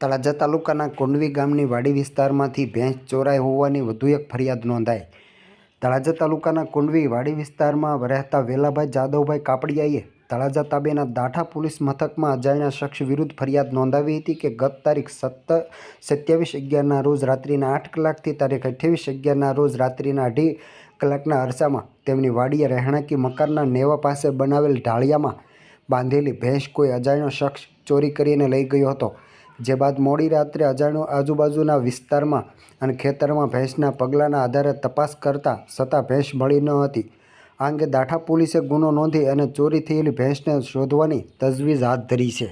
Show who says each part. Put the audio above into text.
Speaker 1: તળાજા તાલુકાના કુંડવી ગામની વાડી વિસ્તારમાંથી ભેંસ ચોરાઈ હોવાની વધુ એક ફરિયાદ નોંધાઈ. તળાજા તાલુકાના કુંડવી વાડી વિસ્તારમાં રહેતા વેલાભાઈ જાદવભાઈ કાપડિયાએ તળાજા તાબેના દાઠા પોલીસ મથકમાં અજાણ્યા શખ્સ વિરુદ્ધ ફરિયાદ નોંધાવી હતી કે ગત તારીખ સત્તર સત્યાવીસ અગિયારના રોજ રાત્રિના આઠ કલાકથી તારીખ અઠ્યાવીસ અગિયારના રોજ રાત્રિના અઢી કલાકના અરસામાં તેમની વાડીએ રહેણાંકી મકાનના નેવા પાસે બનાવેલ ઢાળિયામાં બાંધેલી ભેંસ કોઈ અજાણ્યો શખ્સ ચોરી કરીને લઈ ગયો હતો. જે બાદ મોડી રાત્રે અજાણ્યો આજુબાજુના વિસ્તારમાં અને ખેતરમાં ભેંસના પગલાંના આધારે તપાસ કરતા છતાં ભેંસ મળી ન હતી. આ અંગે દાઠા પોલીસે ગુનો નોંધી અને ચોરી થયેલી ભેંસને શોધવાની તજવીજ હાથ ધરી છે.